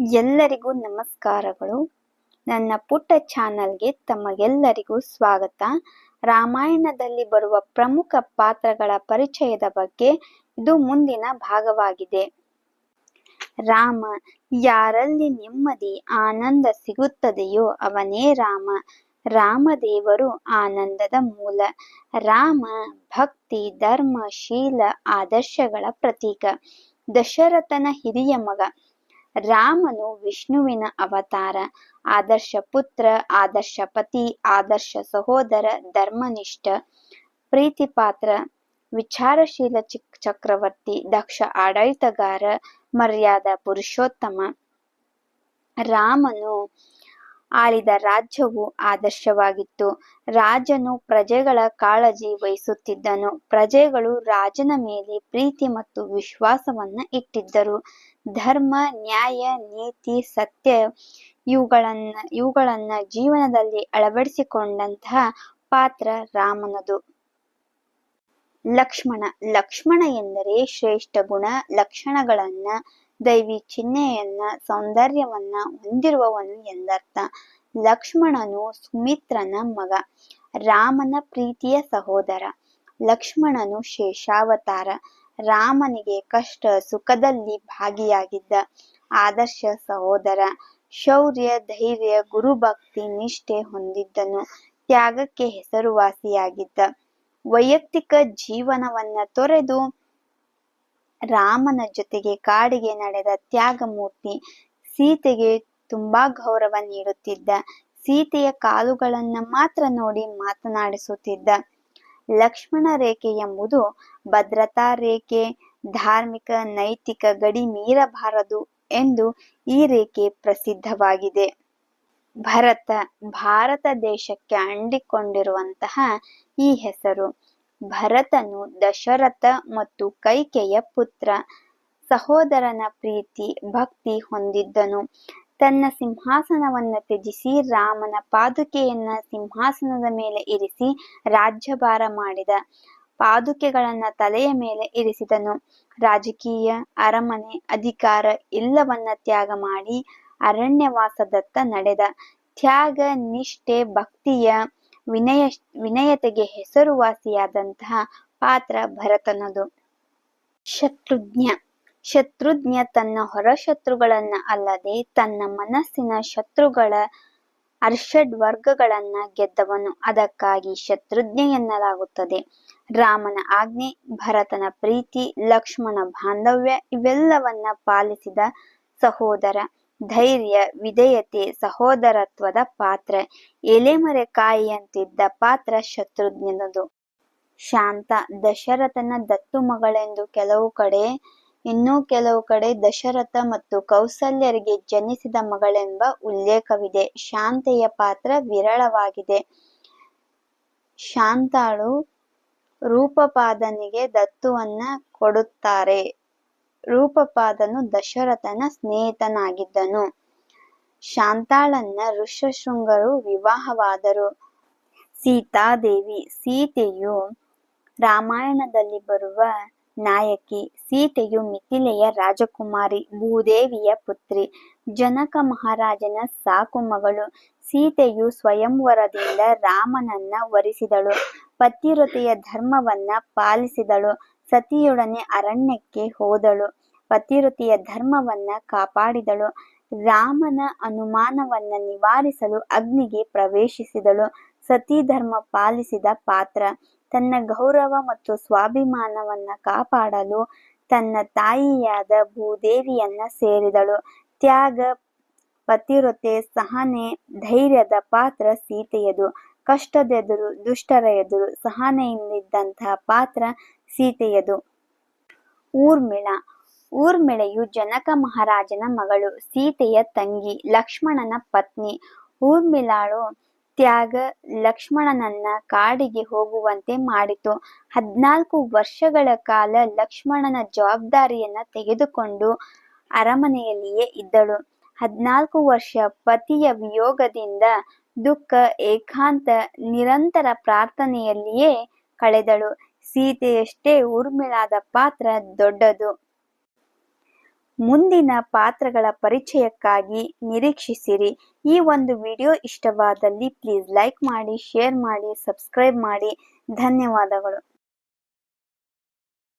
ಎಲ್ಲರಿಗೂ ನಮಸ್ಕಾರಗಳು. ನನ್ನ ಪುಟ್ಟ ಚಾನಲ್ಗೆ ತಮಗೆಲ್ಲರಿಗೂ ಸ್ವಾಗತ. ರಾಮಾಯಣದಲ್ಲಿ ಬರುವ ಪ್ರಮುಖ ಪಾತ್ರಗಳ ಪರಿಚಯದ ಬಗ್ಗೆ ಇದು ಮುಂದಿನ ಭಾಗವಾಗಿದೆ. ರಾಮ, ಯಾರಲ್ಲಿ ನೆಮ್ಮದಿ, ಆನಂದ ಸಿಗುತ್ತದೆಯೋ ಅವನೇ ರಾಮ. ರಾಮದೇವರು ಆನಂದದ ಮೂಲ. ರಾಮ ಭಕ್ತಿ, ಧರ್ಮ, ಶೀಲ, ಆದರ್ಶಗಳ ಪ್ರತೀಕ. ದಶರಥನ ಹಿರಿಯ ಮಗ. ರಾಮನು ವಿಷ್ಣುವಿನ ಅವತಾರ, ಆದರ್ಶ ಪುತ್ರ, ಆದರ್ಶ ಪತಿ, ಆದರ್ಶ ಸಹೋದರ, ಧರ್ಮನಿಷ್ಠ, ಪ್ರೀತಿಪಾತ್ರ, ವಿಚಾರಶೀಲ ಚಿಕ್ ಚಕ್ರವರ್ತಿ, ದಕ್ಷ ಆಡಳಿತಗಾರ, ಮರ್ಯಾದ ಪುರುಷೋತ್ತಮ. ರಾಮನು ಆಳಿದ ರಾಜ್ಯವು ಆದರ್ಶವಾಗಿತ್ತು. ರಾಜನು ಪ್ರಜೆಗಳ ಕಾಳಜಿ ವಹಿಸುತ್ತಿದ್ದನು. ಪ್ರಜೆಗಳು ರಾಜನ ಮೇಲೆ ಪ್ರೀತಿ ಮತ್ತು ವಿಶ್ವಾಸವನ್ನ ಇಟ್ಟಿದ್ದರು. ಧರ್ಮ, ನ್ಯಾಯ, ನೀತಿ, ಸತ್ಯ ಇವುಗಳನ್ನ ಇವುಗಳನ್ನ ಜೀವನದಲ್ಲಿ ಅಳವಡಿಸಿಕೊಂಡಂತಹ ಪಾತ್ರ ರಾಮನದು. ಲಕ್ಷ್ಮಣ ಲಕ್ಷ್ಮಣ ಎಂದರೆ ಶ್ರೇಷ್ಠ ಗುಣ, ಲಕ್ಷಣಗಳನ್ನ ದೈವಿ ಚಿಹ್ನೆಯನ್ನ, ಸೌಂದರ್ಯವನ್ನ ಹೊಂದಿರುವವನು ಎಂದರ್ಥ. ಲಕ್ಷ್ಮಣನು ಸುಮಿತ್ರನ ಮಗ, ರಾಮನ ಪ್ರೀತಿಯ ಸಹೋದರ. ಲಕ್ಷ್ಮಣನು ಶೇಷಾವತಾರ, ರಾಮನಿಗೆ ಕಷ್ಟ ಸುಖದಲ್ಲಿ ಭಾಗಿಯಾಗಿದ್ದ ಆದರ್ಶ ಸಹೋದರ. ಶೌರ್ಯ, ಧೈರ್ಯ, ಗುರುಭಕ್ತಿ, ನಿಷ್ಠೆ ಹೊಂದಿದ್ದನು, ತ್ಯಾಗಕ್ಕೆ ಹೆಸರುವಾಸಿಯಾಗಿದ್ದ. ವೈಯಕ್ತಿಕ ಜೀವನವನ್ನ ತೊರೆದು ರಾಮನ ಜೊತೆಗೆ ಕಾಡಿಗೆ ನಡೆದ ತ್ಯಾಗಮೂರ್ತಿ ಸೀತೆಗೆ ತುಂಬಾ ಗೌರವ ನೀಡುತ್ತಿದ್ದ. ಸೀತೆಯ ಕಾಲುಗಳನ್ನ ಮಾತ್ರ ನೋಡಿ ಮಾತನಾಡಿಸುತ್ತಿದ್ದ. ಲಕ್ಷ್ಮಣ ರೇಖೆ ಎಂಬುದು ಭದ್ರತಾ ರೇಖೆ, ಧಾರ್ಮಿಕ, ನೈತಿಕ ಗಡಿ ಮೀರಬಾರದು ಎಂದು ಈ ರೇಖೆ ಪ್ರಸಿದ್ಧವಾಗಿದೆ. ಭರತ, ಭಾರತ ದೇಶಕ್ಕೆ ಅಂಟಿಕೊಂಡಿರುವಂತಹ ಈ ಹೆಸರು. ಭರತನು ದಶರಥ ಮತ್ತು ಕೈಕೆಯ ಪುತ್ರ ಸಹೋದರನ ಪ್ರೀತಿ, ಭಕ್ತಿ ಹೊಂದಿದ್ದನು. ತನ್ನ ಸಿಂಹಾಸನವನ್ನ ತ್ಯಜಿಸಿ ರಾಮನ ಪಾದುಕೆಯನ್ನ ಸಿಂಹಾಸನದ ಮೇಲೆ ಇರಿಸಿ ರಾಜ್ಯಭಾರ ಮಾಡಿದ. ಪಾದುಕೆಗಳನ್ನ ತಲೆಯ ಮೇಲೆ ಇರಿಸಿದನು. ರಾಜಕೀಯ, ಅರಮನೆ, ಅಧಿಕಾರ ಎಲ್ಲವನ್ನ ತ್ಯಾಗ ಮಾಡಿ ಅರಣ್ಯವಾಸದತ್ತ ನಡೆದ. ತ್ಯಾಗ, ನಿಷ್ಠೆ, ಭಕ್ತಿಯ ವಿನಯ ವಿನಯತೆಗೆ ಹೆಸರುವಾಸಿಯಾದಂತಹ ಪಾತ್ರ ಭರತನದು. ಶತ್ರುಜ್ಞ ಶತ್ರುಜ್ಞ ತನ್ನ ಹೊರಶತ್ರುಗಳನ್ನ ಅಲ್ಲದೆ ತನ್ನ ಮನಸ್ಸಿನ ಶತ್ರುಗಳ ಅರ್ಷಡ್ ವರ್ಗಗಳನ್ನ ಗೆದ್ದವನು. ಅದಕ್ಕಾಗಿ ಶತ್ರುಘ್ನ ಎನ್ನಲಾಗುತ್ತದೆ. ರಾಮನ ಆಜ್ಞೆ, ಭರತನ ಪ್ರೀತಿ, ಲಕ್ಷ್ಮಣ ಬಾಂಧವ್ಯ ಇವೆಲ್ಲವನ್ನ ಪಾಲಿಸಿದ ಸಹೋದರ. ಧೈರ್ಯ, ವಿಧೇಯತೆ, ಸಹೋದರತ್ವದ ಪಾತ್ರ, ಎಲೆಮರೆ ಕಾಯಿಯಂತಿದ್ದ ಪಾತ್ರ ಶತ್ರುಘ್ನನದು. ಶಾಂತ, ದಶರಥನ ದತ್ತು ಮಗಳೆಂದು ಕೆಲವು ಕಡೆ, ಇನ್ನೂ ಕೆಲವು ಕಡೆ ದಶರಥ ಮತ್ತು ಕೌಸಲ್ಯರಿಗೆ ಜನಿಸಿದ ಮಗಳೆಂಬ ಉಲ್ಲೇಖವಿದೆ. ಶಾಂತೆಯ ಪಾತ್ರ ವಿರಳವಾಗಿದೆ. ಶಾಂತಾಳು ರೂಪಪಾದನಿಗೆ ದತ್ತುವನ್ನ ಕೊಡುತ್ತಾರೆ. ರೂಪಪಾದನು ದಶರಥನ ಸ್ನೇಹಿತನಾಗಿದ್ದನು. ಶಾಂತಾಳನ್ನ ಋಷ್ಯಶೃಂಗರು ವಿವಾಹವಾದರು. ಸೀತಾದೇವಿ ಸೀತೆಯು ರಾಮಾಯಣದಲ್ಲಿ ಬರುವ ನಾಯಕಿ, ಸೀತೆಯು ಮಿಥಿಲೆಯ ರಾಜಕುಮಾರಿ, ಭೂದೇವಿಯ ಪುತ್ರಿ, ಜನಕ ಮಹಾರಾಜನ ಸಾಕು ಮಗಳು. ಸೀತೆಯು ಸ್ವಯಂವರದಿಂದ ರಾಮನನ್ನ ವರಿಸಿದಳು. ಪತಿವ್ರತೆಯ ಧರ್ಮವನ್ನ ಪಾಲಿಸಿದಳು. ಸತಿಯೊಡನೆ ಅರಣ್ಯಕ್ಕೆ ಹೋದಳು. ಪತಿರುತಿಯ ಧರ್ಮವನ್ನ ಕಾಪಾಡಿದಳು. ರಾಮನ ಅನುಮಾನವನ್ನ ನಿವಾರಿಸಲು ಅಗ್ನಿಗೆ ಪ್ರವೇಶಿಸಿದಳು. ಸತಿ ಧರ್ಮ ಪಾಲಿಸಿದ ಪಾತ್ರ. ತನ್ನ ಗೌರವ ಮತ್ತು ಸ್ವಾಭಿಮಾನವನ್ನ ಕಾಪಾಡಲು ತನ್ನ ತಾಯಿಯಾದ ಭೂದೇವಿಯನ್ನ ಸೇರಿದಳು. ತ್ಯಾಗ ಪತಿವ್ರತೆ ಸಹನೆ, ಧೈರ್ಯದ ಪಾತ್ರ ಸೀತೆಯದು. ಕಷ್ಟದೆದುರು ದುಷ್ಟರ ಎದುರು, ಸಹನೆಯಿಂದಿದ್ದಂತಹ ಪಾತ್ರ ಸೀತೆಯದು. ಊರ್ಮಿಳ. ಊರ್ಮಿಳೆಯು ಜನಕ ಮಹಾರಾಜನ ಮಗಳು, ಸೀತೆಯ ತಂಗಿ, ಲಕ್ಷ್ಮಣನ ಪತ್ನಿ. ಊರ್ಮಿಳಾಳು ತ್ಯಾಗ ಲಕ್ಷ್ಮಣನನ್ನ ಕಾಡಿಗೆ ಹೋಗುವಂತೆ ಮಾಡಿತು. ಹದ್ನಾಲ್ಕು ವರ್ಷಗಳ ಕಾಲ ಲಕ್ಷ್ಮಣನ ಜವಾಬ್ದಾರಿಯನ್ನ ತೆಗೆದುಕೊಂಡು ಅರಮನೆಯಲ್ಲಿಯೇ ಇದ್ದಳು. ಹದ್ನಾಲ್ಕು ವರ್ಷ ಪತಿಯ ವಿಯೋಗದಿಂದ ದುಃಖ, ಏಕಾಂತ, ನಿರಂತರ ಪ್ರಾರ್ಥನೆಯಲ್ಲಿಯೇ ಕಳೆದಳು. ಸೀತೆಯಷ್ಟೇ ಊರ್ಮಿಳಾದ ಪಾತ್ರ ದೊಡ್ಡದು. ಮುಂದಿನ ಪಾತ್ರಗಳ ಪರಿಚಯಕ್ಕಾಗಿ ನಿರೀಕ್ಷಿಸಿರಿ. ಈ ಒಂದು ವಿಡಿಯೋ ಇಷ್ಟವಾದಲ್ಲಿ ಪ್ಲೀಸ್ ಲೈಕ್ ಮಾಡಿ, ಶೇರ್ ಮಾಡಿ, ಸಬ್ಸ್ಕ್ರೈಬ್ ಮಾಡಿ. ಧನ್ಯವಾದಗಳು.